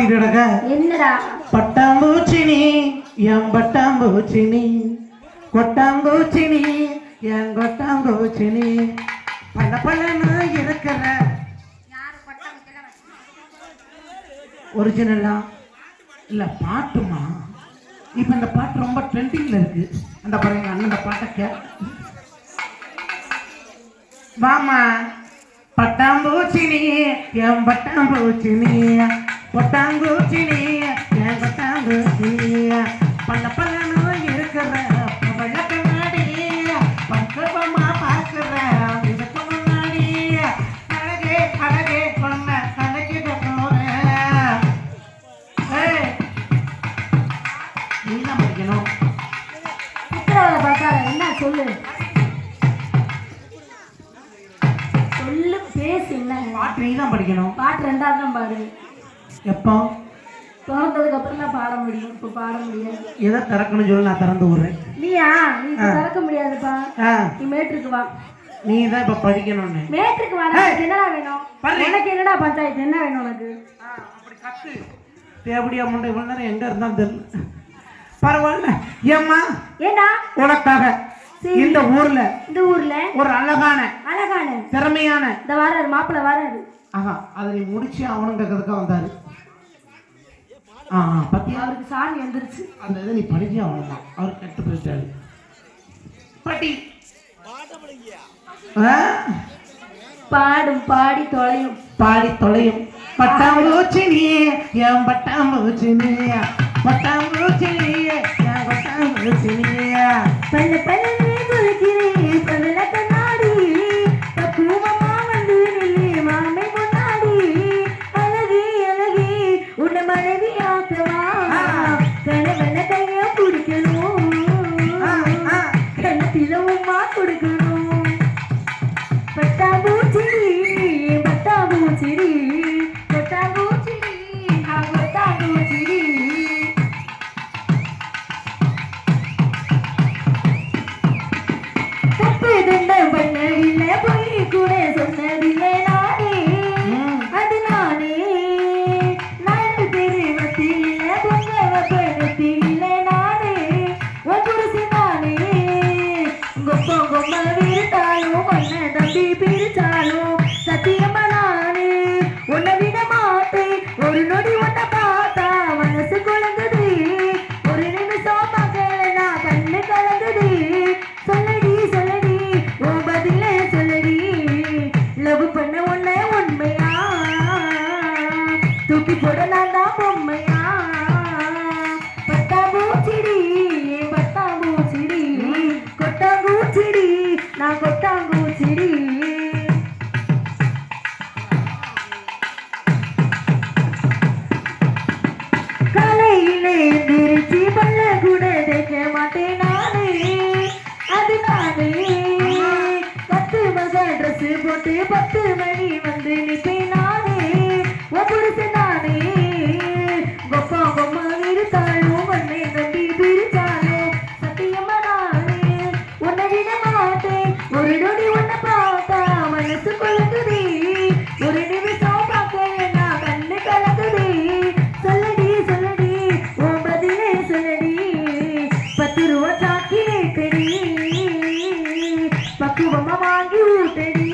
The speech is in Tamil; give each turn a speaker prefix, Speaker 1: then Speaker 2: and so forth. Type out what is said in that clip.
Speaker 1: மாத்திட்டு கிடக்க
Speaker 2: என்னடா?
Speaker 1: பட்டாம்பூச்சி நீ என் பட்டாம்பூச்சி நீ கொட்டாம்பூச்சி நீ என் கொட்டாம்பூச்சி நீ பல பலன்னு இருக்கிற ஒரிஜினலா? இல்ல பாட்டுமா? இப்ப இந்த பாட்டு ரொம்ப ட்ரெண்டிங்ல இருக்கு. அந்த பாருங்க அண்ணன் இந்த பாட்டை கே வாமா பட்டாம்பூச்சி நீ என் பட்டாம்பூச்சி நீ என் பட்டாம்பூச்சி நீ பல்ல பல்லனு இருக்கிற பவள கண்ணாடி பக்குவமா பார்க்கிற இதுக்கு முன்னாடி. அழகே அழகே பொண்ண கணக்கு போறேன் ஏய் நீ தான் படிக்கணும்.
Speaker 2: சித்திரவதை பார்க்காத என்ன சொல்லு? சொல்லு பேசு என்ன?
Speaker 1: பாட்டு நீ தான் படிக்கணும்.
Speaker 2: பாட்டு ரெண்டாவது தான் பாடு
Speaker 1: எப்போ?
Speaker 2: பிறந்ததுக்கு அப்புறம் தான் பாட முடியும். இப்போ பாட முடியாது.
Speaker 1: எதை திறக்கணும்னு சொல்லி நான் திறந்து விடுறேன்.
Speaker 2: நீயா? நீ இப்ப திறக்க முடியாதுப்பா.
Speaker 1: ஆ.
Speaker 2: நீ மேட்ருக்கு வா.
Speaker 1: நீ தான் இப்போ படிக்கணும்னு.
Speaker 2: மேட்ருக்கு வா. உனக்கு என்னடா வேணும்?
Speaker 1: பாரு.
Speaker 2: உனக்கு என்னடா பஞ்சாயத்து? என்ன வேணும் உனக்கு?
Speaker 1: தேவடியா முண்டை இவ்வளோ நேரம் எங்கே இருந்தாலும் தெரியல. பரவாயில்ல. ஏம்மா?
Speaker 2: ஏண்டா?
Speaker 1: உனக்காக. இந்த ஊர்ல
Speaker 2: இந்த ஊர்ல?
Speaker 1: ஒரு அழகான
Speaker 2: அழகான.
Speaker 1: திறமையான
Speaker 2: இந்த வராரு மாப்பிள்ளை வராரு.
Speaker 1: ஆஹா அதை நீ முடிச்சு அவனுங்கிறதுக்காக வந்தாரு.
Speaker 2: அவருக்கு சாமி வந்துருச்சு
Speaker 1: அந்த இதை நீ படிச்சு ஆகணுமா அவர் கெட்டு போயிட்டாரு. பட்டி?
Speaker 2: பாடும் பாடி தொலையும்.
Speaker 1: பாடி தொலையும். பட்டாம்பூச்சி நீ என் பட்டாம்பூச்சி நீ பட்டாம்பூச்சி நீ
Speaker 2: உன்னை விட மாட்டேன். ஒரு நொடி உன்னை பார்த்தா மனசு குழங்குது. ஒரு நிமிஷம் பார்க்கலனா கண்ணு கலங்குது. சொல்லடி சொல்லடி உன் பதில சொல்லடி. லவ் பண்ண உன்னை உண்மையா? தூக்கி போட நான் தான் பொம்மையா? பட்டாம்பூச்சிடி பட்டாம்பூச்சிடி கொட்டாம்பூச்சிடி நான் கொட்டாம்பூச்சிடி போட்டு பத்து மணி வந்து நிப்பேன் நானே உன் புருஷன் நானே கொப்பா கொம்மா இருத்தாலும் மண்ணை கட்டி பிரிச்சாலும் சத்தியமா நானே உன்னை விட மாட்டேன் ஒரு நொடி உன்னை பார்த்தா மனசு கொழுங்குதே ஒரு நிமிஷம் பார்க்க நான் கண்ணு கலங்குதே சொல்லடி சொல்லடி உன் பதிலே சொல்லடி. பத்து ரூபா சாக்கிலேட்டடி பக்குவமா வாங்கி ஊட்டடி.